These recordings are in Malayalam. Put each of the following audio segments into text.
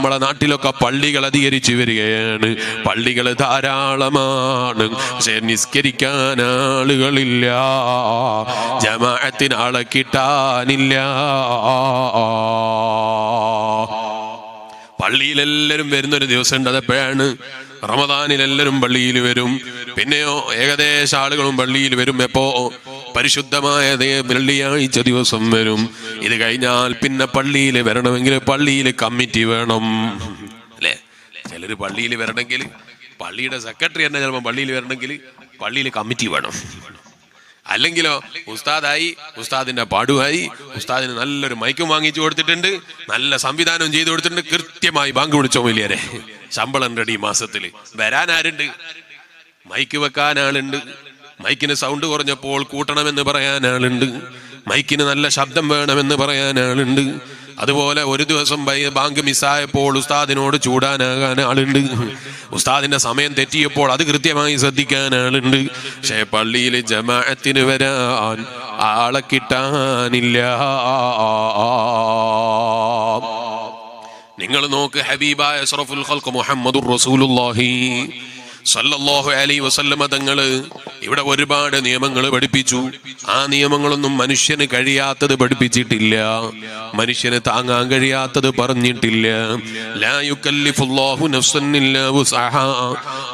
നമ്മളെ നാട്ടിലൊക്കെ പള്ളികൾ അധികരിച്ചു വരികയാണ്. പള്ളികൾ ധാരാളമാണ്. പക്ഷെ നിസ്കരിക്കാൻ ആളുകളില്ല. ജമാഅത്തിന് ആളെ കിട്ടാനില്ല. പള്ളിയിലെല്ലാവരും വരുന്നൊരു ദിവസം ഉണ്ട് അതെപ്പോഴാണ്? റമദാനിൽ എല്ലാവരും പള്ളിയിൽ വരും. പിന്നെയോ ഏകദേശം ആളുകളും പള്ളിയിൽ വരും എപ്പോ? പരിശുദ്ധമായ വെള്ളിയാഴ്ച ദിവസം വരും. ഇത് കഴിഞ്ഞാൽ പിന്നെ പള്ളിയിൽ വരണമെങ്കിൽ പള്ളിയിൽ കമ്മിറ്റി വേണം. അല്ലേ? ചിലർ പള്ളിയിൽ വരണമെങ്കിൽ പള്ളിയുടെ സെക്രട്ടറി തന്നെ ചിലപ്പോൾ പള്ളിയിൽ വരണമെങ്കിൽ പള്ളിയിൽ കമ്മിറ്റി വേണം. അല്ലെങ്കിലോ ഉസ്താദായി ഉസ്താദിന്റെ പാടുമായി ഉസ്താദിന് നല്ലൊരു മൈക്കും വാങ്ങിച്ചു കൊടുത്തിട്ടുണ്ട് നല്ല സംവിധാനം ചെയ്തു കൊടുത്തിട്ടുണ്ട്. കൃത്യമായി ബാങ്ക് വിളിച്ചോ വലിയരെ? ശമ്പളം റെഡി മാസത്തിൽ വരാൻ ആരുണ്ട്? മൈക്ക് വെക്കാൻ ആളുണ്ട്. മൈക്കിന് സൗണ്ട് കുറഞ്ഞപ്പോൾ കൂട്ടണമെന്ന് പറയാൻ ആളുണ്ട്. മൈക്കിന് നല്ല ശബ്ദം വേണമെന്ന് പറയാൻ ആളുണ്ട്. അതുപോലെ ഒരു ദിവസം ബാങ്ക് മിസ്സായപ്പോൾ ഉസ്താദിനോട് ചൂടാനാകാൻ ആളുണ്ട്. ഉസ്താദിന്റെ സമയം തെറ്റിയപ്പോൾ അത് കൃത്യമായി ശ്രദ്ധിക്കാൻ ആളുണ്ട്. പക്ഷേ പള്ളിയിൽ ജമാഅത്തിന് വരാൻ ആളെ കിട്ടാനില്ല. നിങ്ങൾ നോക്ക് ഹബീബായ അഷ്റഫുൽ ഖൽഖ് റസൂലുള്ളാഹി. സല്ലല്ലാഹു അലൈഹി വസല്ലമ തങ്ങൾ ഇവിടെ ഒരുപാട് നിയമങ്ങൾ പഠിപ്പിച്ചു. ആ നിയമങ്ങളൊന്നും മനുഷ്യന് കഴിയാത്തത് പഠിപ്പിച്ചിട്ടില്ല. മനുഷ്യന് താങ്ങാൻ കഴിയാത്തത് പറഞ്ഞിട്ടില്ല.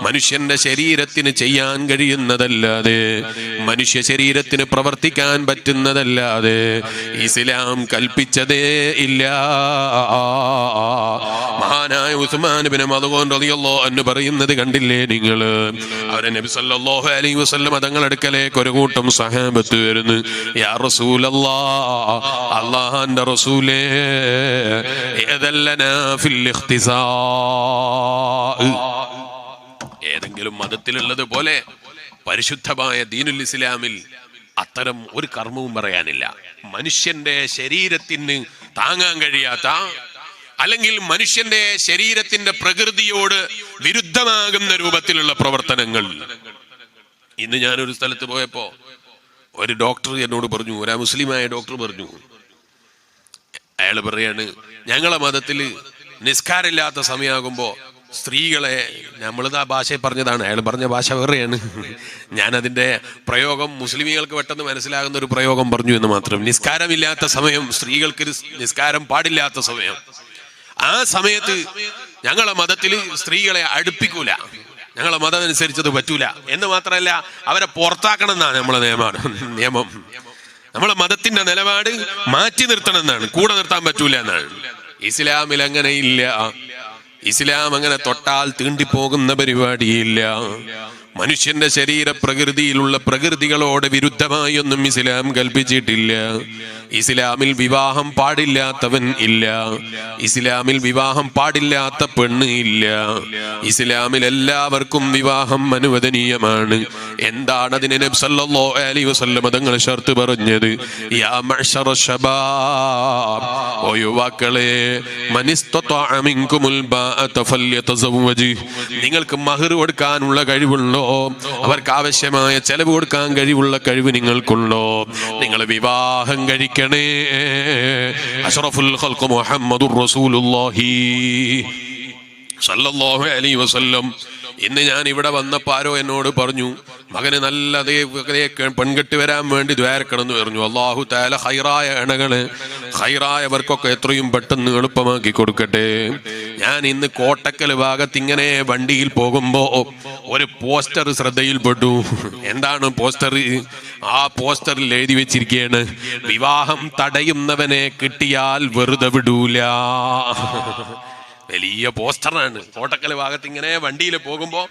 മനുഷ്യന്റെ ശരീരത്തിന് ചെയ്യാൻ കഴിയുന്നതല്ലാതെ മനുഷ്യ ശരീരത്തിന് പ്രവർത്തിക്കാൻ പറ്റുന്നതല്ലാതെ ഇസ്ലാം കൽപ്പിച്ചതേ ഇല്ല. മഹാനായ ഉസ്മാൻ പിന്നെ മതകോൻ റളിയല്ലാഹു അൻഹു പറയുന്നത് കണ്ടില്ലേ നിങ്ങൾ? അവരെ നബി സല്ലല്ലാഹു അലൈഹി വസല്ലം തങ്ങൾ അടുക്കലേക്ക് ഒരു കൂട്ടം സഹാബത്ത് വരുന്നു. യാ അല്ലാഹുവിന്റെ റസൂലേ ഫിൽ ഏതെങ്കിലും മതത്തിലുള്ളത് പോലെ പരിശുദ്ധമായ ദീനുൽ ഇസ്ലാമിൽ അത്തരം ഒരു കർമ്മവും പറയാനില്ല. മനുഷ്യന്റെ ശരീരത്തിന് താങ്ങാൻ കഴിയാത്ത അല്ലെങ്കിൽ മനുഷ്യന്റെ ശരീരത്തിന്റെ പ്രകൃതിയോട് വിരുദ്ധമാകുന്ന രൂപത്തിലുള്ള പ്രവർത്തനങ്ങൾ. ഇന്ന് ഞാനൊരു സ്ഥലത്ത് പോയപ്പോ ഒരു ഡോക്ടർ എന്നോട് പറഞ്ഞു ഒരു മുസ്ലിമായ ഡോക്ടർ പറഞ്ഞു. അയാൾ പറയാണ് ഞങ്ങളെ മതത്തിൽ നിസ്കാരമില്ലാത്ത സമയമാകുമ്പോൾ സ്ത്രീകളെ നമ്മളിത് ആ ഭാഷയിൽ പറഞ്ഞതാണ്. അയാൾ പറഞ്ഞ ഭാഷ വേറെയാണ്. ഞാൻ അതിന്റെ പ്രയോഗം മുസ്ലിമികൾക്ക് പെട്ടെന്ന് മനസ്സിലാകുന്ന ഒരു പ്രയോഗം പറഞ്ഞു എന്ന് മാത്രം. നിസ്കാരമില്ലാത്ത സമയം സ്ത്രീകൾക്ക് നിസ്കാരം പാടില്ലാത്ത സമയം. ആ സമയത്ത് ഞങ്ങളെ മതത്തിൽ സ്ത്രീകളെ അടുപ്പിക്കൂല. ഞങ്ങളെ മതം അനുസരിച്ചത് പറ്റൂല. എന്ന് മാത്രമല്ല അവരെ പുറത്താക്കണം എന്നാണ് നമ്മളെ നിയമമാണ് നിയമം. നമ്മളെ മതത്തിന്റെ നിലപാട് മാറ്റി നിർത്തണം എന്നാണ് കൂടെ നിർത്താൻ പറ്റൂല എന്നാണ്. ഇസ്ലാമിൽ അങ്ങനെ ഇല്ല. ഇസ്ലാം അങ്ങനെ തൊട്ടാൽ തീണ്ടിപ്പോകുന്ന പരിപാടിയില്ല. മനുഷ്യന്റെ ശരീര പ്രകൃതിയിലുള്ള പ്രകൃതികളോട് വിരുദ്ധമായി ഒന്നും ഇസ്ലാം കൽപ്പിച്ചിട്ടില്ല. ഇസ്ലാമിൽ വിവാഹം പാടില്ലാത്തവൻ ഇല്ല. ഇസ്ലാമിൽ വിവാഹം പാടില്ലാത്ത പെണ്ണ് ഇല്ല. ഇസ്ലാമിൽ എല്ലാവർക്കും വിവാഹം അനുവദനീയമാണ്. എന്താണ് അതിന് നബി സല്ലല്ലാഹു അലൈഹി വസല്ലം തങ്ങൾ ഷർത്ത് പറഞ്ഞത്? ഓ യുവാക്കളെ നിങ്ങൾക്ക് മഹർ കൊടുക്കാനുള്ള കഴിവുള്ളോ അവർക്ക് ആവശ്യമായ ചെലവ് കൊടുക്കാൻ കഴിവുള്ള കഴിവ് നിങ്ങൾക്കുള്ളോ നിങ്ങൾ വിവാഹം കഴിക്കണേ അഷ്റഫുൽ ഖൽഖ് മുഹമ്മദുർ റസൂലുള്ളാഹി സല്ലല്ലാഹു അലൈഹി വസല്ലം ഇന്ന് ഞാൻ ഇവിടെ വന്നപ്പോ ആരോ എന്നോട് പറഞ്ഞു മകന് നല്ല പെൺകെട്ട് വരാൻ വേണ്ടി ദ്വാരക്കണം എന്ന് പറഞ്ഞു. അള്ളാഹു താല ഹൈറായ ഇണകൾ ഹൈറായവർക്കൊക്കെ എത്രയും പെട്ടെന്ന് എളുപ്പമാക്കി കൊടുക്കട്ടെ. ഞാൻ ഇന്ന് കോട്ടക്കൽ ഭാഗത്ത് ഇങ്ങനെ വണ്ടിയിൽ പോകുമ്പോ ഒരു പോസ്റ്റർ ശ്രദ്ധയിൽപ്പെട്ടു. എന്താണ് പോസ്റ്റർ? ആ പോസ്റ്ററിൽ എഴുതി വെച്ചിരിക്കുകയാണ് വിവാഹം തടയുന്നവനെ കിട്ടിയാൽ വെറുതെ വിടൂല. വലിയ പോസ്റ്ററാണ്. കോട്ടക്കൽ ഭാഗത്ത് ഇങ്ങനെ വണ്ടിയിൽ പോകുമ്പോൾ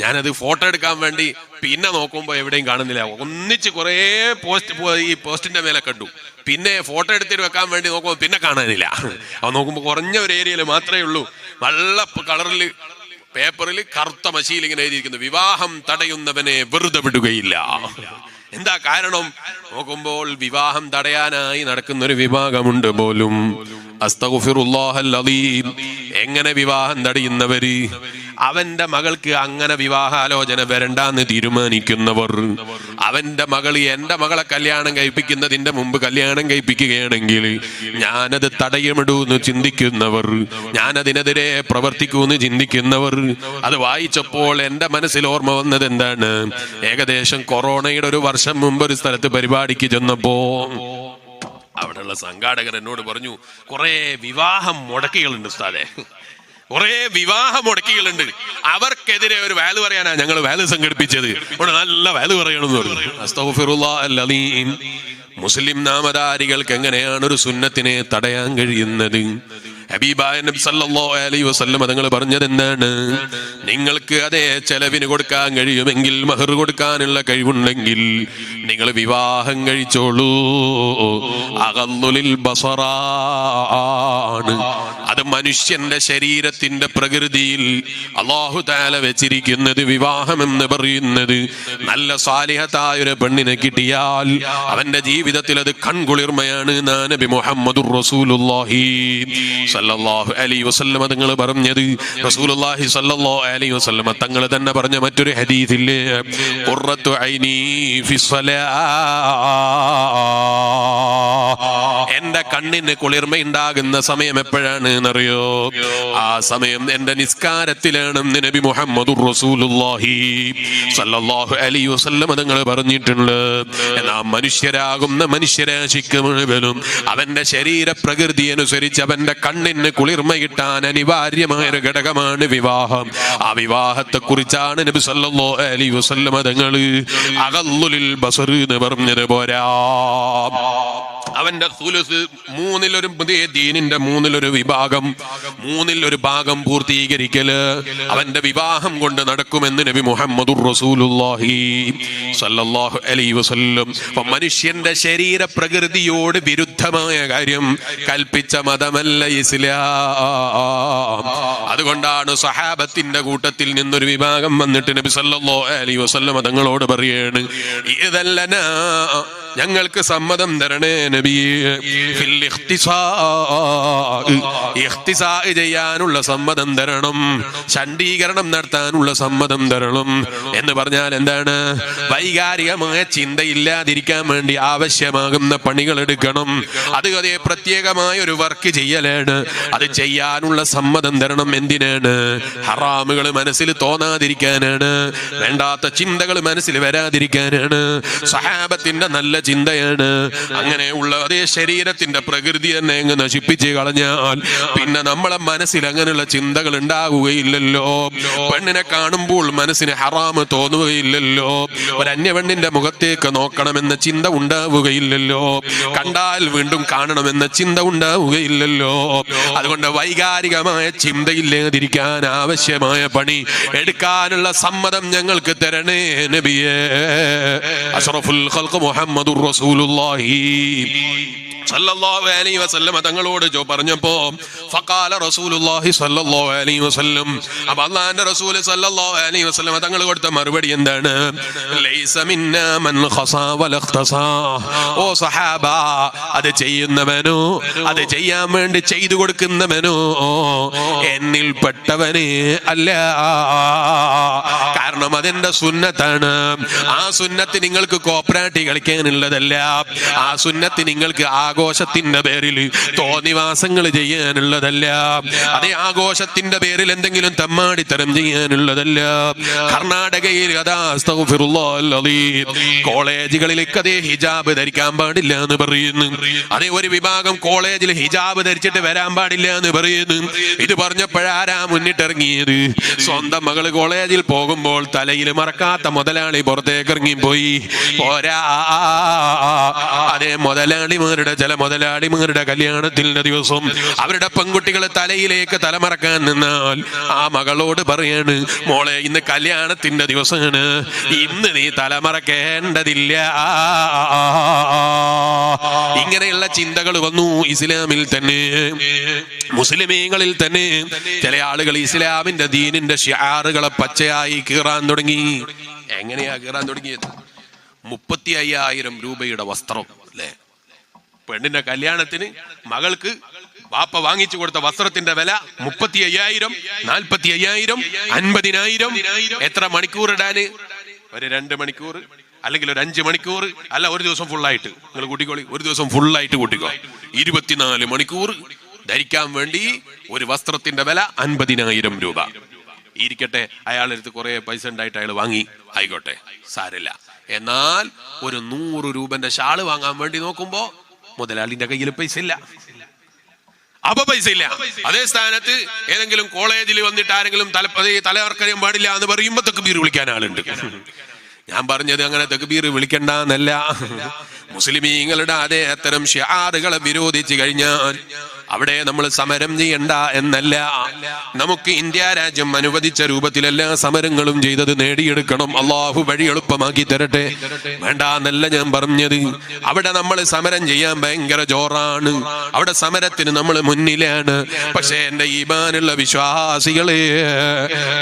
ഞാനത് ഫോട്ടോ എടുക്കാൻ വേണ്ടി പിന്നെ നോക്കുമ്പോൾ എവിടെയും കാണുന്നില്ല. ഒന്നിച്ച് കുറേ പോസ്റ്റ് ഈ പോസ്റ്റിന്റെ മേലെ കണ്ടു. പിന്നെ ഫോട്ടോ എടുത്തിട്ട് വെക്കാൻ വേണ്ടി നോക്കുമ്പോൾ പിന്നെ കാണാനില്ല. അവ നോക്കുമ്പോൾ കുറഞ്ഞ ഒരു ഏരിയയിൽ മാത്രമേ ഉള്ളൂ. നല്ല കളറിൽ പേപ്പറിൽ കറുത്ത മഷിയിൽ ഇങ്ങനെ എഴുതിയിരിക്കുന്നു. വിവാഹം തടയുന്നവനെ വെറുതെ വിടുകയില്ല. എന്താ കാരണം? നോക്കുമ്പോൾ വിവാഹം തടയാനായി നടക്കുന്ന ഒരു വിഭാഗമുണ്ട് പോലും. എങ്ങനെ വിവാഹം തടയുന്നവര്? അവന്റെ മകൾക്ക് അങ്ങനെ വിവാഹാലോചന വരണ്ടെന്ന് തീരുമാനിക്കുന്നവർ. അവന്റെ മകൾ എന്റെ മകളെ കല്യാണം കഴിപ്പിക്കുന്നതിന്റെ മുമ്പ് കല്യാണം കഴിപ്പിക്കുകയാണെങ്കിൽ ഞാനത് തടയമിടൂന്ന് ചിന്തിക്കുന്നവർ. ഞാനതിനെതിരെ പ്രവർത്തിക്കൂന്ന് ചിന്തിക്കുന്നവർ. അത് വായിച്ചപ്പോൾ എന്റെ മനസ്സിൽ ഓർമ്മ വന്നത് എന്താണ്? ഏകദേശം കൊറോണയുടെ ഒരു വർഷം മുമ്പ് ഒരു സ്ഥലത്ത് പരിപാടിക്ക് ചെന്നപ്പോ അവിടെയുള്ള സംഘാടകർ എന്നോട് പറഞ്ഞു കുറേ വിവാഹം മുടക്കികളുണ്ട് ഉസ്താദെ. കുറേ വിവാഹ മുടക്കികളുണ്ട്. അവർക്കെതിരെ ഒരു വാൽ പറയാനാ ഞങ്ങൾ വാൽ സംഘടിപ്പിച്ചത്. അവിടെ നല്ല വാൽ പറയണമെന്ന് പറഞ്ഞു. മുസ്ലിം നാമധാരികൾക്ക് എങ്ങനെയാണ് ഒരു സുന്നത്തിനെ തടയാൻ കഴിയുന്നത്? ഹബീബായ നബി സല്ലല്ലാഹു അലൈഹി വസല്ലം തങ്ങൾ പറഞ്ഞത് എന്താണ് നിങ്ങൾക്ക് അതേ ചെലവിന് കൊടുക്കാൻ കഴിയുമെങ്കിൽ മഹർ കൊടുക്കാനുള്ള കഴിവുണ്ടെങ്കിൽ നിങ്ങൾ വിവാഹം കഴിച്ചോളൂ. അകന്നുലിൽ ബസറാണ്. അത് മനുഷ്യന്റെ ശരീരത്തിന്റെ പ്രകൃതിയിൽ അള്ളാഹു താല വെച്ചിരിക്കുന്നത് വിവാഹം എന്ന് പറയുന്നത് നല്ല സാലിഹത്തായ ഒരു പെണ്ണിനെ കിട്ടിയാൽ അവന്റെ ജീവിതത്തിൽ അത് കൺകുളിർമയാണ് നബി മുഹമ്മദുർ റസൂലുള്ളാഹി സല്ലല്ലാഹു അലൈഹി വസല്ലമ തങ്ങൾ പറഞ്ഞത് സല്ലല്ലാഹു അലൈഹി വസല്ലമ തങ്ങൾ തന്നെ പറഞ്ഞ മറ്റൊരു ഹദീസില്ലേ എന്റെ കണ്ണിന് കുളിർമയുണ്ടാകുന്ന സമയം എപ്പോഴാണ് എന്നറിയോ ആ സമയം എന്റെ നിസ്കാരത്തിലാണ് നബി മുഹമ്മദ് അലൈഹി വസല്ലം തങ്ങൾ പറഞ്ഞിട്ടുണ്ട്. എന്നാ മനുഷ്യരാകുന്ന മനുഷ്യരാശിക്ക് മുഴുവനും അവന്റെ ശരീര പ്രകൃതി അനുസരിച്ച് അവന്റെ കണ്ണിന് കുളിർമ കിട്ടാൻ അനിവാര്യമായ ഒരു ഘടകമാണ് വിവാഹം. ആ വിവാഹത്തെ കുറിച്ചാണ് നബി സല്ലല്ലോ അലൈഹി വസല്ലം തങ്ങൾ അകല്ലുലിൽ ബസർ എന്ന് പറഞ്ഞത്. പോരാ. അവന്റെ സുലുസ് മൂന്നിലൊരു ദീനിന്റെ മൂന്നിലൊരു വിഭാഗം. മൂന്നിൽ ഒരു ഭാഗം പൂർത്തീകരിക്കൽ. അവന്റെ വിവാഹം കൊണ്ട് നടക്കുമെന്ന് നബി മുഹമ്മദ് മനുഷ്യന്റെ ശരീര പ്രകൃതിയോട് വിരുദ്ധമായ കാര്യം കൽപ്പിച്ച മതമല്ല ഇസ്ലാം. അതുകൊണ്ടാണ് സഹാബത്തിന്റെ കൂട്ടത്തിൽ നിന്നൊരു വിഭാഗം വന്നിട്ട് നബി സല്ലല്ലാഹു അലൈഹി വസല്ലം തങ്ങളോട് പറയാണ് ഇതല്ലനാ ഞങ്ങൾക്ക് സമ്മതം തരണേ നബിയെ. ഇഖ്തിസാ ചെയ്യാനുള്ള സമ്മതം തരണം. ചണ്ഡീകരണം നടത്താനുള്ള സമ്മതം തരണം. എന്ന് പറഞ്ഞാൽ എന്താണ്? വൈകാരികമായ ചിന്തയില്ലാതിരിക്കാൻ വേണ്ടി ആവശ്യമാകുന്ന പണികൾ എടുക്കണം. അത് അതേ പ്രത്യേകമായ ഒരു വർക്ക് ചെയ്യലാണ്. അത് ചെയ്യാനുള്ള സമ്മതം തരണം എന്തിനാണ്? ഹറാമുകൾ മനസ്സിൽ തോന്നാതിരിക്കാനാണ്. വേണ്ടാത്ത ചിന്തകൾ മനസ്സിൽ വരാതിരിക്കാനാണ്. സഹാബത്തിന്റെ നല്ല ചിന്തയാണ്. അങ്ങനെയുള്ള അതേ ശരീരത്തിന്റെ പ്രകൃതി തന്നെ അങ്ങ് നശിപ്പിച്ച് കളഞ്ഞാൽ പിന്നെ നമ്മളെ മനസ്സിൽ അങ്ങനെയുള്ള ചിന്തകൾ ഉണ്ടാകുകയില്ലല്ലോ പെണ്ണിനെ കാണുമ്പോൾ മനസ്സിന് ഹറാമ് തോന്നുകയില്ലല്ലോ. ഒരു അന്യപെണ്ണിന്റെ മുഖത്തേക്ക് നോക്കണമെന്ന ചിന്ത ഉണ്ടാവുകയില്ലല്ലോ. കണ്ടാൽ വീണ്ടും കാണണമെന്ന ചിന്ത ഉണ്ടാവുകയില്ലല്ലോ. അതുകൊണ്ട് വൈകാരികമായ ചിന്തയില്ലാതിരിക്കാൻ ആവശ്യമായ പണി എടുക്കാനുള്ള സമ്മതം ഞങ്ങൾക്ക് തരണേ നബിയേ. അഷ്റഫുൽ ഖൽഖ് മുഹമ്മദുർ റസൂലുള്ളാഹി. സല്ലല്ലാഹു അലൈഹി വസല്ലം തങ്ങളോട് ജോ പറഞ്ഞപ്പോ ഫഖാല റസൂലുള്ളാഹി സല്ലല്ലാഹു അലൈഹി വസല്ലം. അപ്പോൾ അല്ലാഹുവിന്റെ റസൂൽ സല്ലല്ലാഹു അലൈഹി വസല്ലം തങ്ങൾ കൊടുത്ത മറുപടി എന്താണ്? ലൈസ മിന്നാ മൻ ഖസാ വലഖ്തസാ ഓ സഹാബ അത് ചെയ്യുന്നവനോ അത് ചെയ്യാൻ വേണ്ടി ചെയ്തു കൊടുക്കുന്നവനോ എന്നിൽ പെട്ടവനെ അല്ല. കാരണം അതെന്റെ സുന്നത്താണ്. ആ സുന്നത്ത് നിങ്ങൾക്ക് കോപ്പറാട്ടി കളിക്കാനുള്ളതല്ല. ആ സുന്നത്ത് നിങ്ങൾക്ക് ആഘോഷത്തിന്റെ പേരിൽ തോന്നിവാസങ്ങൾ ചെയ്യാനുള്ളതല്ല. അതേ ആഘോഷത്തിന്റെ പേരിൽ എന്തെങ്കിലും തമ്മാടിത്തരം ചെയ്യാനുള്ളതല്ല. കർണാടകയിൽ കോളേജുകളിലേക്ക് അതേ ഹിജാബ് ധരിക്കാൻ പാടില്ല എന്ന് പറയുന്നു. അതേ ഒരു വിഭാഗം കോളേജിൽ ഹിജാബ് ധരിച്ചിട്ട് വരാൻ പാടില്ല എന്ന് പറയുന്നു. ഇത് പറഞ്ഞപ്പോഴാരാ മുന്നിട്ടിറങ്ങിയത്? സ്വന്തം മകൾ കോളേജിൽ പോകുമ്പോൾ തലയിൽ മറക്കാത്ത മുതലാളി പുറത്തേക്ക് ഇറങ്ങി പോയി പോരാ. അതേ മുതലാളിമാരുടെ ചില മുതലാളിമാരുടെ കല്യാണത്തിന്റെ ദിവസം അവരുടെ പെൺകുട്ടികൾ തലയിലേക്ക് തലമറക്കാൻ നിന്നാൽ ആ മകളോട് പറയാണ് മോളെ ഇന്ന് കല്യാണത്തിന്റെ ദിവസമാണ്. ഇന്ന് നീ തലമറക്കേണ്ടതില്ല. ഇങ്ങനെയുള്ള ചിന്തകൾ വന്നു ഇസ്ലാമിൽ തന്നെ. മുസ്ലിമീങ്ങളിൽ തന്നെ ചില ആളുകൾ ഇസ്ലാമിന്റെ ദീനിന്റെ ഷിയാറുകളെ പച്ചയായി കീറാൻ തുടങ്ങി. എങ്ങനെയാ കീറാൻ തുടങ്ങിയത്? മുപ്പത്തി അയ്യായിരം രൂപയുടെ വസ്ത്രം. പെണ്ണിന്റെ കല്യാണത്തിന് മകൾക്ക് വാപ്പ വാങ്ങിച്ചു കൊടുത്ത വസ്ത്രത്തിന്റെ വില മുപ്പത്തി അയ്യായിരം നാൽപ്പത്തി അയ്യായിരം അൻപതിനായിരം. എത്ര മണിക്കൂർ ഇടാന്? ഒരു രണ്ട് മണിക്കൂർ അല്ലെങ്കിൽ ഒരു അഞ്ച് മണിക്കൂർ. അല്ല ഒരു ദിവസം ഫുള്ളായിട്ട് നിങ്ങൾ കൂട്ടിക്കോളി. ഒരു ദിവസം ഫുള്ളായിട്ട് കൂട്ടിക്കോ. ഇരുപത്തിനാല് മണിക്കൂർ ധരിക്കാൻ വേണ്ടി ഒരു വസ്ത്രത്തിന്റെ വില അൻപതിനായിരം രൂപ. ഇരിക്കട്ടെ അയാളെടുത്ത് കുറെ പൈസ ഉണ്ടായിട്ട് അയാൾ വാങ്ങി. ആയിക്കോട്ടെ സാരില്ല എന്നാൽ ഒരു നൂറ് രൂപന്റെ ഷാൾ വാങ്ങാൻ വേണ്ടി നോക്കുമ്പോ മുതലാളിന്റെ കയ്യിൽ പൈസ ഇല്ല അപ്പൊ പൈസ ഇല്ല അതേ സ്ഥാനത്ത് ഏതെങ്കിലും കോളേജിൽ വന്നിട്ട് ആരെങ്കിലും തലപ്പതി തലവർക്കറിയാൻ പാടില്ല എന്ന് പറയുമ്പോ തെക്കുബീർ വിളിക്കാൻ ആളുണ്ട്. ഞാൻ പറഞ്ഞത് അങ്ങനെ തെക്കുബീർ വിളിക്കണ്ട എന്നല്ല മുസ്ലിമീങ്ങളുടെ അതേ അത്തരം ഷിയാറുകളെ വിരോധിച്ചു കഴിഞ്ഞാൽ അവിടെ നമ്മൾ സമരം ചെയ്യണ്ട എന്നല്ല. നമുക്ക് ഇന്ത്യ രാജ്യം അനുവദിച്ച രൂപത്തിൽ എല്ലാ സമരങ്ങളും ചെയ്തത്. നേടിയെടുക്കണം. അള്ളാഹു വഴി എളുപ്പമാക്കി തരട്ടെ. വേണ്ട എന്നല്ല ഞാൻ പറഞ്ഞത്. അവിടെ നമ്മൾ സമരം ചെയ്യാൻ ഭയങ്കര ജോറാണ്. അവിടെ സമരത്തിന് നമ്മൾ മുന്നിലാണ്. പക്ഷേ എന്റെ ഈമാനുള്ള വിശ്വാസികളെ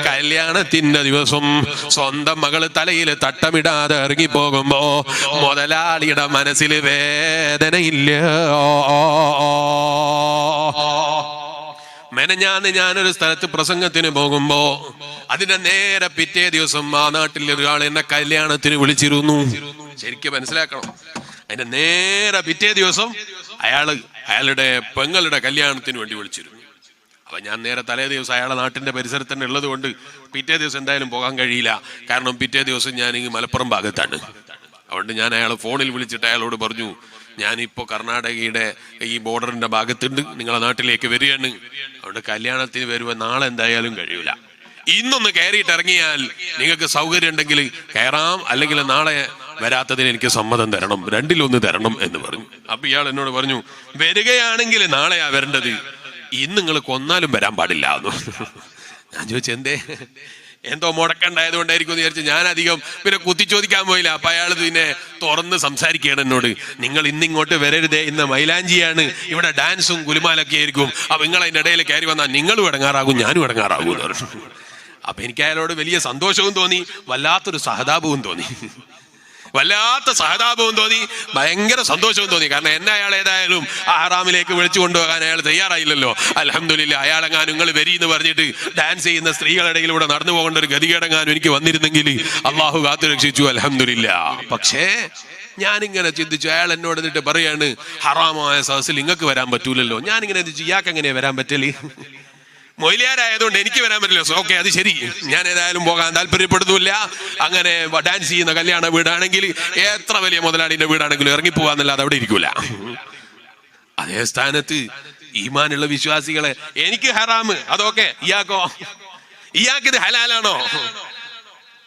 കല്യാണത്തിന്റെ ദിവസം സ്വന്തം മകൾ തലയിൽ തട്ടമിടാതെ ഇറങ്ങിപ്പോകുമ്പോ മുതലാളിയുടെ മനസ്സിൽ വേദനയില്ല. മെനഞ്ഞാന്ന് ഞാനൊരു സ്ഥലത്ത് പ്രസംഗത്തിന് പോകുമ്പോ അതിന്റെ നേരെ പിറ്റേ ദിവസം ആ നാട്ടിൽ ഒരാൾ എന്നെ കല്യാണത്തിന് വിളിച്ചിരുന്നു. ശരിക്കും മനസ്സിലാക്കണം. അതിന്റെ നേരെ പിറ്റേ ദിവസം അയാൾ അയാളുടെ പെങ്ങളുടെ കല്യാണത്തിന് വേണ്ടി വിളിച്ചിരുന്നു. അപ്പൊ ഞാൻ നേരെ തലേ ദിവസം അയാളെ നാട്ടിന്റെ പരിസരത്ത് തന്നെ ഉള്ളത് കൊണ്ട് പിറ്റേ ദിവസം എന്തായാലും പോകാൻ കഴിയില്ല. കാരണം പിറ്റേ ദിവസം ഞാൻ ഈ മലപ്പുറം ഭാഗത്താണ്. അതുകൊണ്ട് ഞാൻ അയാൾ ഫോണിൽ വിളിച്ചിട്ട് അയാളോട് പറഞ്ഞു ഞാനിപ്പോ കർണാടകയുടെ ഈ ബോർഡറിന്റെ ഭാഗത്തുണ്ട്. നിങ്ങളെ നാട്ടിലേക്ക് വരികയാണ്. അതുകൊണ്ട് കല്യാണത്തിന് വരുമ്പോൾ നാളെ എന്തായാലും കഴിയൂല. ഇന്നൊന്ന് കയറിയിട്ട് ഇറങ്ങിയാൽ നിങ്ങൾക്ക് സൗകര്യം ഉണ്ടെങ്കിൽ കയറാം. അല്ലെങ്കിൽ നാളെ വരാത്തതിന് എനിക്ക് സമ്മതം തരണം. രണ്ടിലൊന്ന് തരണം എന്ന് പറഞ്ഞു. അപ്പൊ ഇയാൾ എന്നോട് പറഞ്ഞു വരികയാണെങ്കിൽ നാളെയാ വരേണ്ടത്. ഇന്ന് നിങ്ങൾ കൊന്നാലും വരാൻ പാടില്ല എന്ന് ഞാൻ ചോദിച്ചു എന്തേ മുടക്കണ്ടായത് കൊണ്ടായിരിക്കും എന്ന് വിചാരിച്ചു ഞാൻ അധികം പിന്നെ കുത്തി ചോദിക്കാൻ പോയില്ല. അപ്പൊ അയാൾ പിന്നെ തുറന്ന് സംസാരിക്കുകയാണ് എന്നോട്. നിങ്ങൾ ഇന്നിങ്ങോട്ട് വരരുതേ. ഇന്ന് മൈലാഞ്ചിയാണ്. ഇവിടെ ഡാൻസും കുലുമാലൊക്കെ ആയിരിക്കും. അപ്പൊ നിങ്ങൾ അതിന്റെ ഇടയിൽ കയറി വന്നാൽ നിങ്ങളും ഇടങ്ങാറാകും ഞാനും ഇടങ്ങാറാകും എന്ന് പറഞ്ഞു. അപ്പൊ എനിക്ക് അയാളോട് വലിയ സന്തോഷവും തോന്നി. വല്ലാത്തൊരു സഹതാപവും തോന്നി. വല്ലാത്ത സഹതാപവും തോന്നി. ഭയങ്കര സന്തോഷവും തോന്നി. കാരണം എന്നെ അയാൾ ഏതായാലും ആ ഹറാമിലേക്ക് വിളിച്ചു കൊണ്ടുപോകാൻ അയാൾ തയ്യാറായില്ലല്ലോ. അലഹമില്ല അയാളെങ്ങാനും നിങ്ങൾ വരി എന്ന് പറഞ്ഞിട്ട് ഡാൻസ് ചെയ്യുന്ന സ്ത്രീകളുടെ ഇടയിലൂടെ നടന്നു പോകേണ്ട ഒരു ഗതികേടെങ്ങാനും എനിക്ക് വന്നിരുന്നെങ്കിൽ അള്ളാഹു കാത്തു രക്ഷിച്ചു. അലഹമില്ല പക്ഷേ ഞാനിങ്ങനെ ചിന്തിച്ചു അയാൾ എന്നോട് എന്നിട്ട് പറയാണ് ഹറാമായ സദസ്സിൽ നിങ്ങൾക്ക് വരാൻ പറ്റൂലല്ലോ. ഞാനിങ്ങനെ ചിന്തിച്ചു ഇയാൾക്ക് എങ്ങനെയാ വരാൻ പറ്റൽ? മൊയിലിയാരായതുകൊണ്ട് എനിക്ക് വരാൻ പറ്റില്ല ഓക്കെ അത് ശരി. ഞാൻ ഏതായാലും പോകാൻ താല്പര്യപ്പെടുന്നില്ല അങ്ങനെ ഡാൻസ് ചെയ്യുന്ന കല്യാണ വീടാണെങ്കിൽ എത്ര വലിയ മുതലാളിന്റെ വീടാണെങ്കിലും ഇറങ്ങി പോവാന്നല്ലാതെ അവിടെ ഇരിക്കൂല. അതേ സ്ഥാനത്ത് ഈമാനുള്ള വിശ്വാസികളെ എനിക്ക് ഹറാമ്. അതൊക്കെ ഇയാക്കോ? ഇയാൾക്ക് ഇത് ഹലാലാണോ?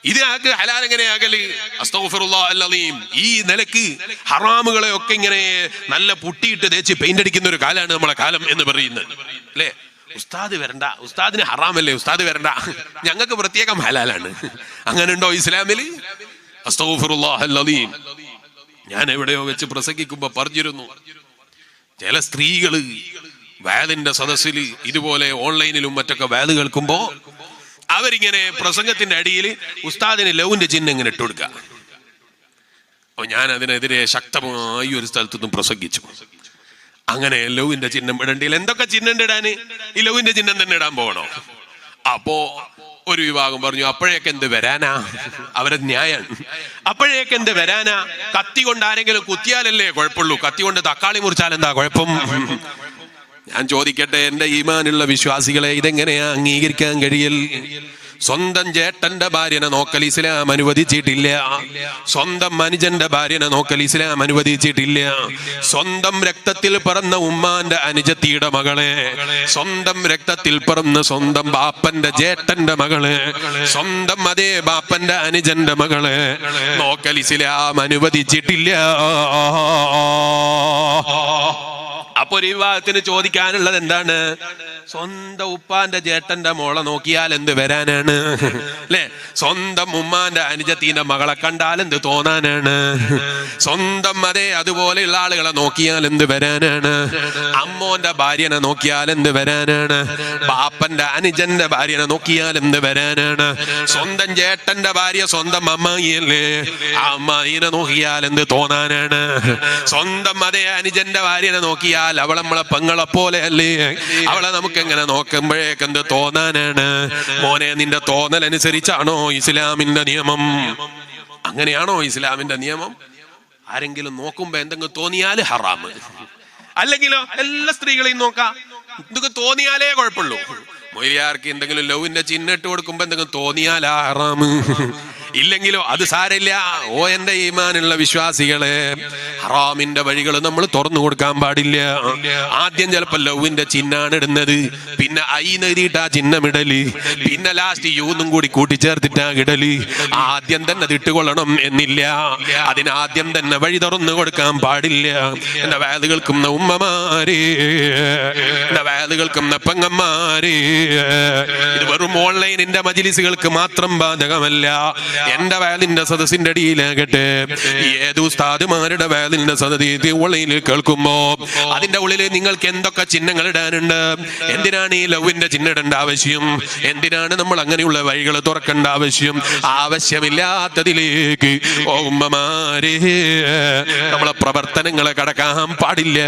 ഇത് ആക്ക് ഹലാൽ എങ്ങനെയാകൽ? അസ്തഗ്ഫിറുല്ലാഹ് അൽ-അലീം. ഈ നിലയ്ക്ക് ഹറാമുകളെ ഒക്കെ ഇങ്ങനെ നല്ല പുട്ടിയിട്ട് തേച്ച് പെയിന്റ് അടിക്കുന്ന ഒരു കാലാണ് നമ്മളെ കാലം എന്ന് പറയുന്നത്. അല്ലേ? ഉസ്താദ് വരണ്ട. ഉസ്താദിന് ഹറാമല്ലേ? ഉസ്താദ് വരണ്ട. ഞങ്ങൾക്ക് പ്രത്യേകം ഹലാലാണ്. അങ്ങനെ ഉണ്ടോ ഇസ്ലാമിൽ ഞാൻ എവിടെയോ വെച്ച് പ്രസംഗിക്കുമ്പോ പറഞ്ഞിരുന്നു. ചില സ്ത്രീകൾ വാലിന്റെ സദസ്സിൽ ഇതുപോലെ ഓൺലൈനിലും മറ്റൊക്കെ വാൽ കേൾക്കുമ്പോ അവരിങ്ങനെ പ്രസംഗത്തിന്റെ അടിയിൽ ഉസ്താദിന് ലവിന്റെ ചിഹ്നം ഇങ്ങനെ ഇട്ടു കൊടുക്ക അപ്പൊ ഞാൻ അതിനെതിരെ ശക്തമായി ഒരു സ്ഥലത്തു നിന്നും പ്രസംഗിച്ചു. അങ്ങനെ ലവിന്റെ ചിഹ്നം ഇടണ്ടില്ല. എന്തൊക്കെ ചിഹ്നം ഇടാന്? ഈ ലവിന്റെ ചിഹ്നം തന്നെ ഇടാൻ പോകണോ? അപ്പോ ഒരു വിഭാഗം പറഞ്ഞു അപ്പോഴേക്ക് എന്ത് വരാനാ? അവരെ ന്യായം. അപ്പോഴേക്ക് എന്ത് വരാനാ? കത്തി കൊണ്ട് ആരെങ്കിലും കുത്തിയാലല്ലേ കുഴപ്പമുള്ളൂ. കത്തി കൊണ്ട് തക്കാളി മുറിച്ചാൽ എന്താ കുഴപ്പം? ഞാൻ ചോദിക്കട്ടെ എന്റെ ഈമാനുള്ള വിശ്വാസികളെ ഇതെങ്ങനെയാ അംഗീകരിക്കാൻ കഴിയൽ? സ്വന്തം ചേട്ടന്റെ ഭാര്യനെ നോക്കൽ ഇസ്ലാം അനുവദിച്ചിട്ടില്ല. സ്വന്തം അനുജന്റെ ഭാര്യനെ നോക്കൽ ഇസ്ലാം അനുവദിച്ചിട്ടില്ല. സ്വന്തം രക്തത്തിൽ പിറന്ന ഉമ്മാന്റെ അനുജത്തിയുടെ മകളെ. സ്വന്തം രക്തത്തിൽ പിറന്ന സ്വന്തം ബാപ്പന്റെ ജേട്ടന്റെ മകൾ. സ്വന്തം അതേ ബാപ്പന്റെ അനുജന്റെ മകൾ നോക്കൽ ഇസ്ലാം അനുവദിച്ചിട്ടില്ല. അപ്പൊ ഒരു വിവാഹത്തിന് ചോദിക്കാനുള്ളത് എന്താണ്? സ്വന്തം ഉപ്പാന്റെ ചേട്ടന്റെ മോളെ നോക്കിയാൽ എന്ത് വരാനാണ്? അല്ലെ സ്വന്തം ഉമ്മാന്റെ അനുജത്തിന്റെ മകളെ കണ്ടാൽ എന്ത് തോന്നാനാണ്? സ്വന്തം അതേ അതുപോലെയുള്ള ആളുകളെ നോക്കിയാൽ എന്ത് വരാനാണ്? അമ്മോന്റെ ഭാര്യനെ നോക്കിയാൽ എന്ത് വരാനാണ്? പാപ്പന്റെ അനുജന്റെ ഭാര്യനെ നോക്കിയാൽ എന്ത് വരാനാണ്? സ്വന്തം ചേട്ടന്റെ ഭാര്യ സ്വന്തം അമ്മായിയല്ലേ? അമ്മായിനെ നോക്കിയാൽ എന്ത് തോന്നാനാണ്? സ്വന്തം അതേ അനുജന്റെ ഭാര്യനെ നോക്കിയാൽ അവളെ നമ്മളെ പെങ്ങളെ പോലെ അല്ലേ അവളെ നമുക്ക് എങ്ങനെ നോക്കുമ്പോഴേക്ക് എന്ത് തോന്നാനാണ്? മോനെ നിന്റെ തോന്നൽ അനുസരിച്ചാണോ ഇസ്ലാമിന്റെ നിയമം? അങ്ങനെയാണോ ഇസ്ലാമിന്റെ നിയമം? ആരെങ്കിലും നോക്കുമ്പോ എന്തെങ്കിലും തോന്നിയാൽ ഹറാമ് അല്ലെങ്കിലോ എല്ലാ സ്ത്രീകളെയും നോക്കാം. എന്തൊക്കെ തോന്നിയാലേ കുഴപ്പമുള്ളൂ. മൊയ്യാർക്ക് എന്തെങ്കിലും ലവിന്റെ ചിഹ്നം ഇട്ട് കൊടുക്കുമ്പോ എന്തെങ്കിലും തോന്നിയാലാ ഹറാമ് ഇല്ലെങ്കിലോ അത് സാരമില്ല ഓ എന്റെ ഈമാനുള്ള വിശ്വാസികളെ ഹറാമിന്റെ വഴികൾ നമ്മൾ തുറന്നു കൊടുക്കാൻ പാടില്ല. ആദ്യം ചിലപ്പോ ലവിന്റെ ചിഹ്നാണ് ഇടുന്നത്. പിന്നെ ഐ നെതിയിട്ട് ആ ചിഹ്നം ഇടൽ. പിന്നെ ലാസ്റ്റ് യൂന്നും കൂടി കൂട്ടിച്ചേർത്തിട്ടാ ഇടൽ. ആദ്യം തന്നെ അത് ഇട്ടുകൊള്ളണം എന്നില്ല. അതിനാദ്യം തന്നെ വഴി തുറന്നു കൊടുക്കാൻ പാടില്ല. എന്റെ വേദകൾക്കും ഉമ്മമാരെ എന്റെ വേദ പെങ്ങന്മാരെ. ഇത് വെറും ഓൺലൈനിന്റെ മജിലിസുകൾക്ക് മാത്രം ബാധകമല്ല. എന്റെ വയലിന്റെ സദസ്സിന്റെ അടിയിലാകട്ടെ. ഏത് ഉസ്താദുമാരുടെ വയലിന്റെ സദതി ഉള്ളിൽ കേൾക്കുമ്പോ അതിന്റെ ഉള്ളിൽ നിങ്ങൾക്ക് എന്തൊക്കെ ചിഹ്നങ്ങൾ ഇടാനുണ്ട്? എന്തിനാണ് ഈ ലവിന്റെ ചിഹ്നം ഇടേണ്ട ആവശ്യം? എന്തിനാണ് നമ്മൾ അങ്ങനെയുള്ള വഴികൾ തുറക്കേണ്ട ആവശ്യം? ആവശ്യമില്ലാത്തതിലേക്ക് ഓ ഉമ്മമാരെ നമ്മളെ പ്രവർത്തനങ്ങളെ കടക്കാൻ പാടില്ല.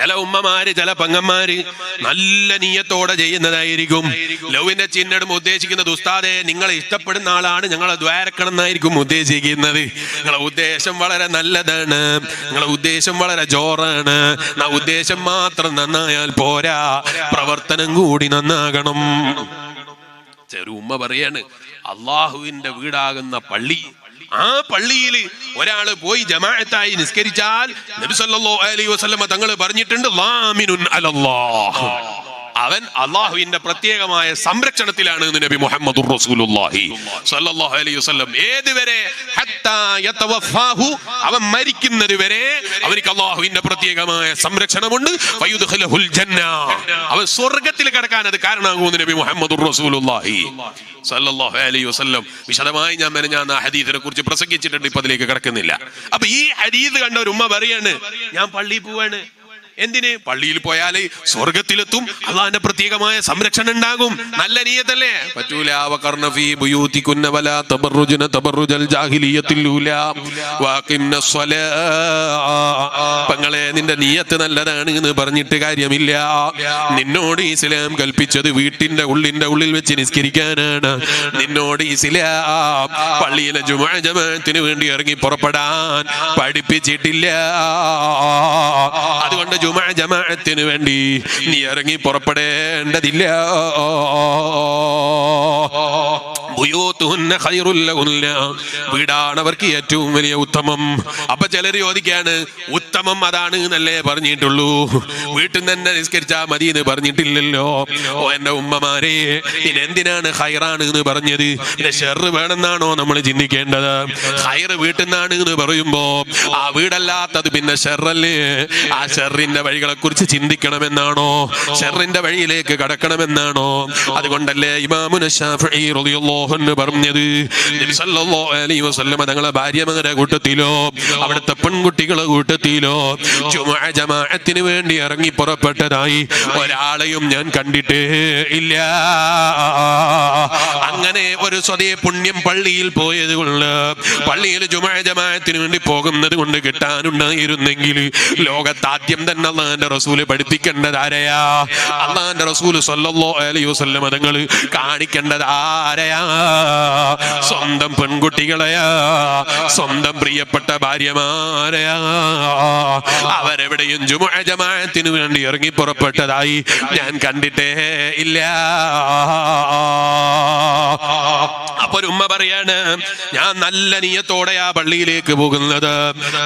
ചില ഉമ്മമാര് ചില പെങ്ങന്മാര് നല്ല നീയത്തോടെ ചെയ്യുന്നതായിരിക്കും. ലവിന്റെ ചിഹ്നം ഉദ്ദേശിക്കുന്നത് ഉസ്താദെ നിങ്ങൾ ഇഷ്ടപ്പെടുന്ന ആളാണ് ഞങ്ങളെ ദ്വാരക്കണം എന്നായിരിക്കും ഉദ്ദേശിക്കുന്നത്. നിങ്ങളെ ഉദ്ദേശം വളരെ നല്ലതാണ്. നിങ്ങളെ ഉദ്ദേശം വളരെ ജോറാണ്. ആ ഉദ്ദേശം മാത്രം നന്നായാൽ പോരാ. പ്രവർത്തനം കൂടി നന്നാകണം. ചെറു ഉമ്മ പറയാണ് അള്ളാഹുവിന്റെ വീടാകുന്ന പള്ളി ആ പള്ളിയിൽ ഒരാൾ പോയി ജമാഅത്തായി നിസ്കരിച്ചാൽ നബി സല്ലല്ലാഹു അലൈഹി വസല്ലമ തങ്ങൾ പറഞ്ഞിട്ടുണ്ട് ലാമിനുൻ അലല്ലാഹ്. അവൻ അള്ളാഹുവിന്റെ പ്രത്യേകമായ സംരക്ഷണത്തിലാണ് നബി മുഹമ്മദ് റസൂലുള്ളാഹി സല്ലല്ലാഹു അലൈഹി വസല്ലം. ഏതുവരെ? അവൻ മരിക്കുന്നത് വരെ അവർക്ക് അള്ളാഹുവിന്റെ പ്രത്യേകമായ സംരക്ഷണമുണ്ട്. അവൻ സ്വർഗത്തിൽ കിടക്കാൻ അത് കാരണമാകുമെന്ന് നബി മുഹമ്മദ് റസൂലുള്ളാഹി സല്ലല്ലാഹു അലൈഹി വസല്ലം. വിശദമായി ഞാൻ മെനഞ്ഞാൻ ആ കുറിച്ച് പ്രസംഗിച്ചിട്ടുണ്ട് ഇപ്പൊ അതിലേക്ക് കിടക്കുന്നില്ല. അപ്പൊ ഈ ഹദീസ് കണ്ട ഒരു ഉമ്മ പറയാണ് ഞാൻ പള്ളിയിൽ പോവാണ്. എന്തിന്? പള്ളിയിൽ പോയാൽ സ്വർഗത്തിലെത്തും അള്ളാന്റെ പ്രത്യേകമായ സംരക്ഷണം ഉണ്ടാകും. നല്ല നീയത്തല്ലേ? പറ്റൂല. നിന്റെ നീയത്ത് നല്ലതാണ് എന്ന് പറഞ്ഞിട്ട് കാര്യമില്ല. നിന്നോട് ഇസ്ലാം കൽപ്പിച്ചത് വീട്ടിന്റെ ഉള്ളിന്റെ ഉള്ളിൽ വെച്ച് നിസ്കരിക്കാനാണ്. നിന്നോട് ഇസ്ലാം പള്ളിയിലെ ജുമാ ജമാഅത്തിന് വേണ്ടി ഇറങ്ങി പുറപ്പെടാൻ പഠിപ്പിച്ചിട്ടില്ല. അതുകൊണ്ട് ജുമാ ജമാഅത്തിന് വേണ്ടി നീ ഇറങ്ങി പുറപ്പെടേണ്ടതില്ല. വീടാണ് അവർക്ക് ഏറ്റവും വലിയ ഉത്തമം അപ്പൊ ചിലർ ചോദിക്കാണ് ഉത്തമം അതാണ് എന്നല്ലേ പറഞ്ഞിട്ടുള്ളൂ. വീട്ടിൽ നിന്ന് തന്നെ നിസ്കരിച്ചാ മതി എന്ന് പറഞ്ഞിട്ടില്ലല്ലോ. ഓ എന്റെ ഉമ്മമാരെ എന്തിനാണ് ഹൈറാണ് എന്ന് പറഞ്ഞത്? പിന്നെ ഷെറ് വേണമെന്നാണോ നമ്മൾ ചിന്തിക്കേണ്ടത്? ഹൈർ വീട്ടിൽ നിന്നാണ് എന്ന് പറയുമ്പോ ആ വീടല്ലാത്തത് പിന്നെ ഷെറല്ലേ? ആ ഷെറിന്റെ വഴികളെ കുറിച്ച് ചിന്തിക്കണമെന്നാണോ? ഷെറിന്റെ വഴിയിലേക്ക് കടക്കണമെന്നാണോ? അതുകൊണ്ടല്ലേ ഇമാമുന പറഞ്ഞത്. തങ്ങളെ ഭാര്യമാരുടെ കൂട്ടത്തിലോ അവിടുത്തെ പെൺകുട്ടികളെ കൂട്ടത്തിലോ ജുമുഅ ജമാഅത്തിന് വേണ്ടി ഇറങ്ങി പുറപ്പെട്ടതായി ഒരാളെയും ഞാൻ കണ്ടിട്ടേ ഇല്ല. അങ്ങനെ ഒരു സ്വതേ പുണ്യം പള്ളിയിൽ പോയത് കൊണ്ട് പള്ളിയിൽ ജുമാ ജമാഅത്തിന് വേണ്ടി പോകുന്നത് കൊണ്ട് കിട്ടാനുണ്ടായിരുന്നെങ്കിൽ ലോകത്താദ്യം തന്നെ അള്ളാന്റെ റസൂൽ പഠിപ്പിക്കേണ്ടത് ആരെയാ? അള്ളാന്റെ റസൂൽ സല്ലല്ലാഹു അലൈഹി വസല്ലം തങ്ങൾ കാണിക്കേണ്ടത് ആരെയാ? സ്വന്തം പെൺകുട്ടികളെയാ? സ്വന്തം പ്രിയപ്പെട്ട ഭാര്യമാരെയാ? അവരെവിടെയും ജുമുഅ ജമാഅത്തിന് വേണ്ടി ഇറങ്ങി പുറപ്പെട്ടതായി ഞാൻ കണ്ടിട്ടേ ഇല്ല. അപ്പൊ ഒരു ഉമ്മ പറയാണ് ഞാൻ നല്ല നീയത്തോടെ ആ പള്ളിയിലേക്ക് പോകുന്നത്.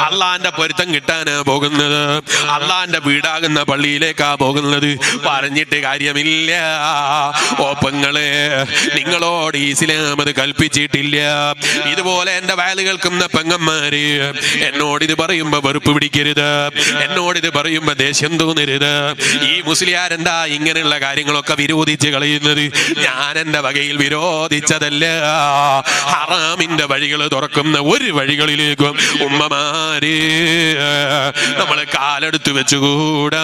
അള്ളാന്റെ പൊരുത്തം കിട്ടാനാ പോകുന്നത്. അള്ളാന്റെ വീടാകുന്ന പള്ളിയിലേക്കാ പോകുന്നത്. പറഞ്ഞിട്ട് കാര്യമില്ല. ഓപ്പങ്ങളെ നിങ്ങളോട് ഇസ്ലാം അത് കൽപ്പിച്ചിട്ടില്ല. ഇതുപോലെ എന്റെ വയൽ കേൾക്കുന്ന പെങ്ങന്മാര് എന്നോട് ഇത് പറയുമ്പോ വെറുപ്പ് പിടിക്കരുത്. എന്നോട് ഇത് പറയുമ്പോ ദേഷ്യം തോന്നരുത്. ഈ മുസ്ലിയാരെന്താ ഇങ്ങനെയുള്ള കാര്യങ്ങളൊക്കെ വിരോധിച്ച് കളയുന്നത്? ഞാൻ എന്റെ വകയിൽ വിരോധിച്ചതല്ല. ഹറാമിന്റെ വഴികൾ തുറക്കുന്ന ഒരു വഴികളിലേക്കും ഉമ്മമാരേ നമ്മൾ കാലെടുത്ത് വെച്ചുകൂടാ.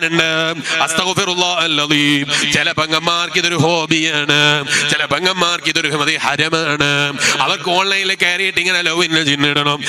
പറയാനുണ്ട് ചില പെങ്ങന്മാർക്ക് ഇതൊരു ഹോബിയാണ്. ചില പെങ്ങന്മാർക്ക് ഇതൊരു മതി ഹരമാണ്. അവർക്ക് ഓൺലൈനിൽ കയറിയിട്ട് ഇങ്ങനെ ലവ് ഇന്ന ചിന്നിടണം.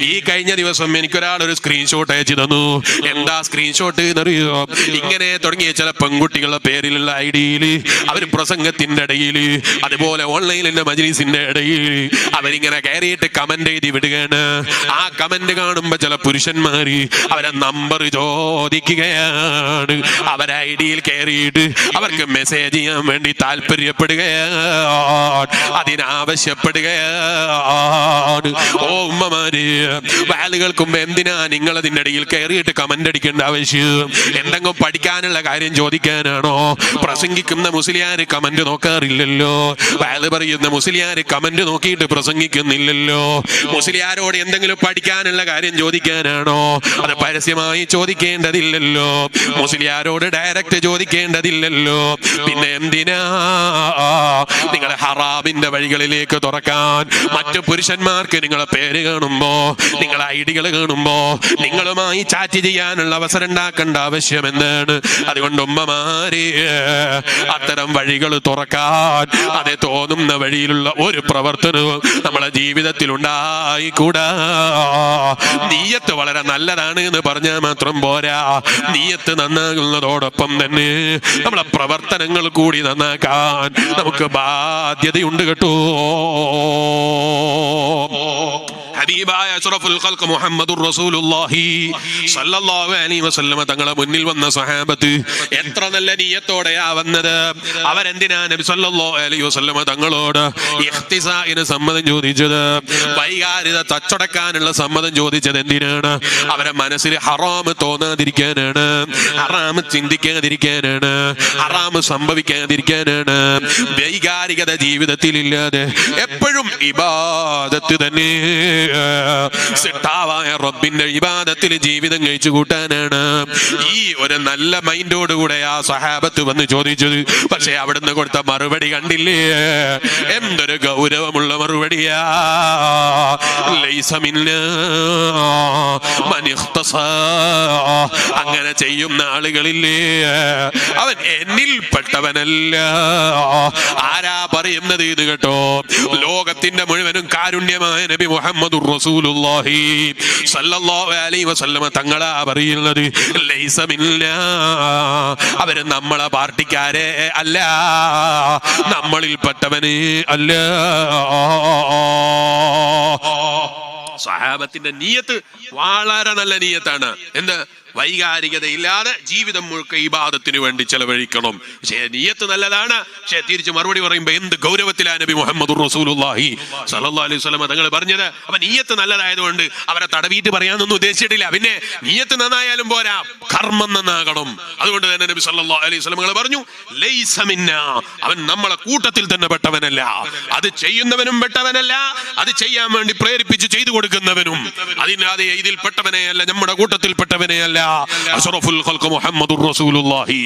ഈ കഴിഞ്ഞ ദിവസം എനിക്കൊരാൾ ഒരു സ്ക്രീൻഷോട്ട് അയച്ചു തന്നു. എന്താ സ്ക്രീൻഷോട്ട് എന്നറിയോ? ഇങ്ങനെ തുടങ്ങിയ ചില പെൺകുട്ടികളുടെ പേരിലുള്ള ഐഡിയിൽ അവർ പ്രസംഗത്തിന്റെ ഇടയിൽ അതുപോലെ ഓൺലൈനിലെ മജ്ലിസിന്റെ ഇടയിൽ അവരിങ്ങനെ കയറിയിട്ട് കമന്റ് എഴുതി വിടുകയാണ്. ആ കമന്റ് കാണുമ്പോ ചില പുരുഷന്മാര് അവരെ നമ്പർ ചോദിക്കുകയാണ്. അവരെ ഡിയിൽ കയറിയിട്ട് അവർക്ക് മെസ്സേജ് ചെയ്യാൻ വേണ്ടി താല്പര്യപ്പെടുകയാണ്. അതിനാവശ്യപ്പെടുകയാണ്. ഓ ഉമ്മമാര് വാലുകൾക്ക് മുമ്പ് എന്തിനാ നിങ്ങൾ അതിന്റെ ഇടയിൽ കയറിയിട്ട് കമന്റ് അടിക്കേണ്ട ആവശ്യം? എന്തെങ്കിലും പഠിക്കാനുള്ള കാര്യം ചോദിക്കാനാണോ? പ്രസംഗിക്കുന്ന മുസ്ലിയാർ കമന്റ് നോക്കാറില്ലല്ലോ. വാൽ പറയുന്ന മുസ്ലിയാര് കമന്റ് നോക്കിയിട്ട് പ്രസംഗിക്കുന്നില്ലല്ലോ. മുസ്ലിയാരോട് എന്തെങ്കിലും പഠിക്കാനുള്ള കാര്യം ചോദിക്കാനാണോ? അത് പരസ്യമായി ചോദിക്കേണ്ടതില്ലല്ലോ. മുസ്ലിയാരോട് ഡയറക്റ്റ് ചോദിക്കേണ്ടതില്ലല്ലോ. പിന്നെ എന്തിനാ? നിങ്ങളെ ഹറാമിന്റെ വഴികളിലേക്ക് തുറക്കാൻ. മറ്റു പുരുഷന്മാർക്ക് നിങ്ങളെ പേര് കാണുമ്പോ നിങ്ങളെ ഐഡികൾ കാണുമ്പോ നിങ്ങളുമായി ചാറ്റ് ചെയ്യാനുള്ള അവസരം ഉണ്ടാക്കേണ്ട ആവശ്യം എന്താണ്? അതുകൊണ്ട് ഉമ്മമാരി അത്തരം വഴികൾ തുറക്കാൻ അതെ തോന്നുന്ന വഴിയിലുള്ള ഒരു പ്രവർത്തനവും നമ്മളെ ജീവിതത്തിൽ ഉണ്ടായിക്കൂടാ നീയത്ത് വളരെ നല്ലതാണ് എന്ന് പറഞ്ഞാൽ മാത്രം പോരാ. നീയത്ത് നന്നാകുന്നതോടൊപ്പം തന്നെ നമ്മളെ പ്രവർത്തനങ്ങൾ കൂടി നന്നാക്കാൻ നമുക്ക് ബാധ്യതയുണ്ട് കേട്ടോ. ഹബീബായ അഷ്റഫുൽ ഖൽഖ് മുഹമ്മദുർ റസൂലുള്ളാഹി സല്ലല്ലാഹു അലൈഹി വസല്ലമ തങ്ങളെ മുന്നിൽ വന്ന സഹാബത്ത് എത്ര നല്ല നിയത്തോടെയാ വന്നത്. അവരെന്തിനാ നബി സല്ലല്ലാഹു അലൈഹി വസല്ലമ തങ്ങളോട് ഇഖ്തിസാഇന് സമ്മതം ചോദിച്ചത്? വൈകാരിത തച്ചടക്കാനുള്ള സമ്മതം ചോദിച്ചത് എന്തിനാണ്? അവരെ മനസ്സിൽ ഹറാം തോന്നാതിരിക്കാനാണ്. അറാമ് ചിന്തിക്കാതിരിക്കാനാണ്. അറാമ് സംഭവിക്കാതിരിക്കാനാണ്. വൈകാരികത ജീവിതത്തിൽ ഇല്ലാതെ എപ്പോഴും ഇബാദത്ത് തന്നെ. സിട്ടാവായ റബ്ബിന്റെ ഇബാദത്തിൽ ജീവിതം കഴിച്ചു കൂട്ടാനാണ്. ഈ ഒരു നല്ല മൈൻഡോടുകൂടെ ആ സഹാബത്ത് വന്ന് ചോദിച്ചത് പക്ഷെ അവിടുന്ന് കൊടുത്ത മറുപടി കണ്ടില്ലേ? എന്തൊരു ഗൗരവമുള്ള മറുപടിയാ. അങ്ങനെ ചെയ്യുന്ന ആളുകളില്ലേ? അവൻ എന്നിൽപ്പെട്ടവനല്ല. ആരാ പറയുന്നത് ഇത് കേട്ടോ? ലോകത്തിന്റെ മുഴുവനും കാരുണ്യമായ നബി മുഹമ്മദ് റസൂലുള്ളാഹി സല്ലല്ലാഹു അലൈഹി വസല്ലമ തങ്ങളാ പറയുന്നത്. ലൈസമില്ല അവർ നമ്മളെ പാർട്ടിക്കാരെ അല്ല. നമ്മളിൽപ്പെട്ടവന് അല്ല. സഹാബത്തിന്റെ നീയത്ത് വളരെ നല്ല നീയത്താണ്. എന്ത്? വൈകാരികത ഇല്ലാതെ ജീവിതം മുഴുക്ക ഇബാദത്തിന് വേണ്ടി ചെലവഴിക്കണം. പക്ഷേ നീയത്ത് നല്ലതാണ്. പക്ഷേ തിരിച്ച് മറുപടി പറയുമ്പോ എന്ത് ഗൗരവത്തിലാണ് നബി മുഹമ്മദ് റസൂലുള്ളാഹി സല്ലല്ലാഹു അലൈഹി വസല്ലം തങ്ങൾ പറഞ്ഞത്. അപ്പൊ നീയത്ത് നല്ലതായതുകൊണ്ട് അവരെ തടവിയിട്ട് പറയാനൊന്നും ഉദ്ദേശിച്ചിട്ടില്ല. പിന്നെ നീയത്ത് നന്നായാലും പോരാ. കർമ്മം നന്നാകണം. അതുകൊണ്ട് തന്നെ നബി സല്ലല്ലാഹു അലൈഹി വസല്ലം തങ്ങൾ പറഞ്ഞു ലൈസ മിന്നാ. അവൻ നമ്മളെ കൂട്ടത്തിൽ തന്നെ പെട്ടവനല്ല. അത് ചെയ്യുന്നവനും പെട്ടവനല്ല. അത് ചെയ്യാൻ വേണ്ടി പ്രേരിപ്പിച്ച് ചെയ്തു കൊടുക്കുന്നവനും. അതിനാതെ ഇതിൽ പെട്ടവനെയല്ല നമ്മുടെ കൂട്ടത്തിൽ പെട്ടവനെയല്ല അഷറഫുൽ ഖൽഖ് മുഹമ്മദുർ റസൂലുള്ളാഹി